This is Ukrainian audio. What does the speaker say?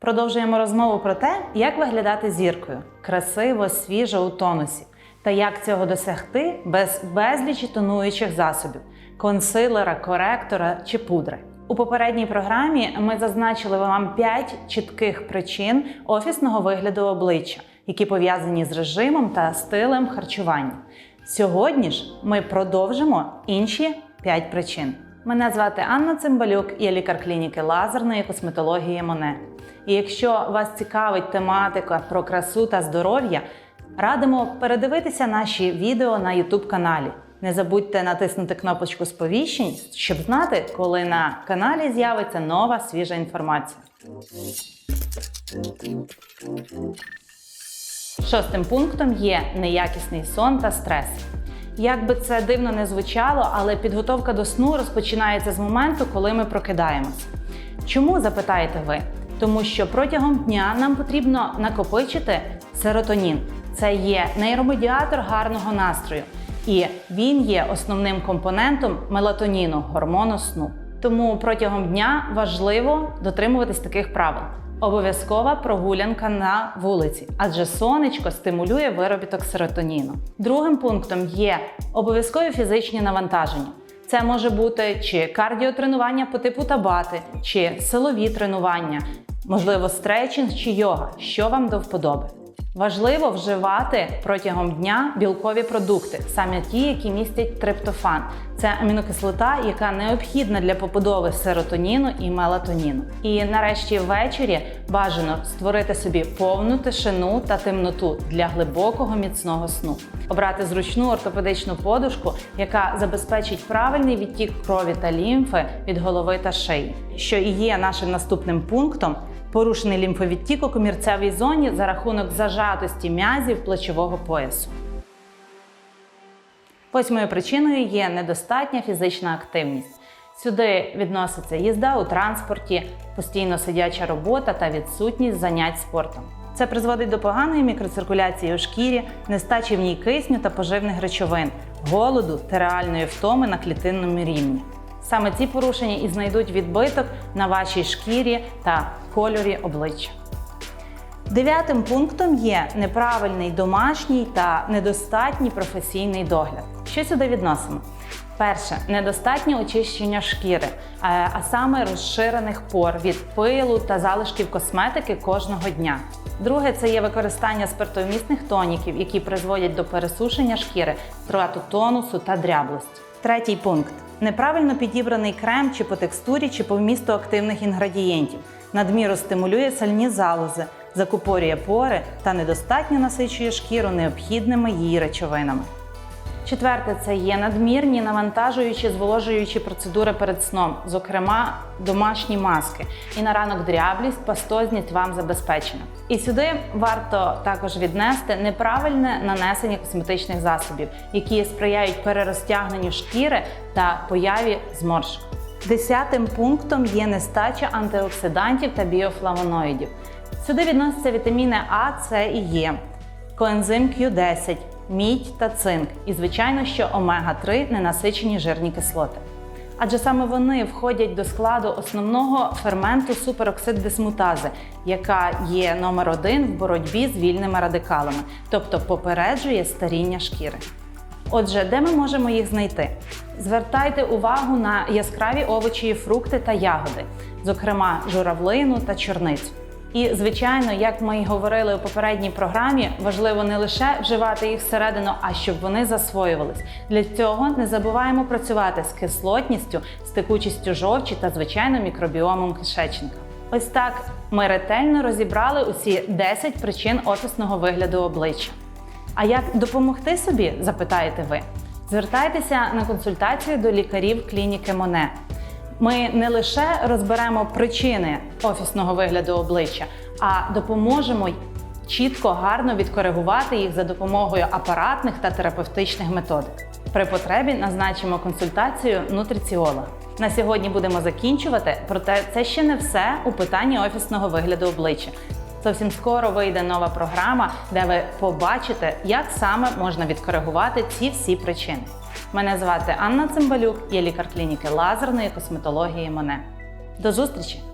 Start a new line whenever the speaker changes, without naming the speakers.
Продовжуємо розмову про те, як виглядати зіркою красиво, свіжо у тонусі, та як цього досягти без безлічі тонуючих засобів консилера, коректора чи пудри. У попередній програмі ми зазначили вам 5 чітких причин офісного вигляду обличчя, які пов'язані з режимом та стилем харчування. Сьогодні ж ми продовжимо інші 5 причин. Мене звати Анна Цимбалюк, я лікар клініки лазерної косметології Моне. І якщо вас цікавить тематика про красу та здоров'я, радимо передивитися наші відео на YouTube каналі. Не забудьте натиснути кнопочку сповіщень, щоб знати, коли на каналі з'явиться нова свіжа інформація. Шостим пунктом є неякісний сон та стрес. Як би це дивно не звучало, але підготовка до сну розпочинається з моменту, коли ми прокидаємося. Чому запитаєте ви? Тому що протягом дня нам потрібно накопичити серотонін. Це є нейромедіатор гарного настрою, і він є основним компонентом мелатоніну, гормону сну. Тому протягом дня важливо дотримуватись таких правил. Обов'язкова прогулянка на вулиці, адже сонечко стимулює виробіток серотоніну. Другим пунктом є обов'язкові фізичні навантаження. Це може бути чи кардіотренування по типу табати, чи силові тренування, можливо, стретчинг чи йога, що вам до вподоби. Важливо вживати протягом дня білкові продукти, саме ті, які містять триптофан. Це амінокислота, яка необхідна для побудови серотоніну і мелатоніну. І нарешті ввечері бажано створити собі повну тишину та темноту для глибокого міцного сну. Обрати зручну ортопедичну подушку, яка забезпечить правильний відтік крові та лімфи від голови та шиї, що і є нашим наступним пунктом. Порушений лімфовідтік у комірцевій зоні за рахунок зажатості м'язів плечового поясу. Восьмою причиною є недостатня фізична активність. Сюди відноситься їзда у транспорті, постійно сидяча робота та відсутність занять спортом. Це призводить до поганої мікроциркуляції у шкірі, нестачі в ній кисню та поживних речовин, голоду та реальної втоми на клітинному рівні. Саме ці порушення і знайдуть відбиток на вашій шкірі та кольорі обличчя. Дев'ятим пунктом є неправильний домашній та недостатній професійний догляд. Що сюди відносимо? Перше недостатнє очищення шкіри, е, а саме розширених пор від пилу та залишків косметики кожного дня. Друге це є використання спиртовмісних тоніків, які призводять до пересушення шкіри, втрату тонусу та дряблості. Третій пункт неправильно підібраний крем чи по текстурі, чи по вмісту активних інгредієнтів. Надміру стимулює сальні залози, закупорює пори та недостатньо насичує шкіру необхідними її речовинами. Четверте це є надмірні навантажуючі, зволожуючі процедури перед сном, зокрема домашні маски. І на ранок дряблість, пастозність вам забезпечена. І сюди варто також віднести неправильне нанесення косметичних засобів, які сприяють перерозтягненню шкіри та появі зморшок. Десятим пунктом є нестача антиоксидантів та біофлавоноїдів. Сюди відносяться вітаміни А, С і Е, коензим Q10, мідь та цинк, і, звичайно, що омега-3 ненасичені жирні кислоти. Адже саме вони входять до складу основного ферменту супероксид дисмутази, яка є номер один в боротьбі з вільними радикалами, тобто попереджує старіння шкіри. Отже, де ми можемо їх знайти? Звертайте увагу на яскраві овочі фрукти та ягоди, зокрема журавлину та чорницю. І, звичайно, як ми й говорили у попередній програмі, важливо не лише вживати їх всередину, а щоб вони засвоювались. Для цього не забуваємо працювати з кислотністю, з текучістю жовчі та, звичайно, мікробіомом кишечника. Ось так ми ретельно розібрали усі 10 причин офісного вигляду обличчя. А як допомогти собі, запитаєте ви? Звертайтеся на консультацію до лікарів клініки Моне. Ми не лише розберемо причини офісного вигляду обличчя, а допоможемо чітко, гарно відкоригувати їх за допомогою апаратних та терапевтичних методик. При потребі назначимо консультацію нутриціола. На сьогодні будемо закінчувати, проте це ще не все у питанні офісного вигляду обличчя. Зовсім скоро вийде нова програма, де ви побачите, як саме можна відкоригувати ці всі причини. Мене звати Анна Цимбалюк, я лікар клініки лазерної косметології Моне. До зустрічі!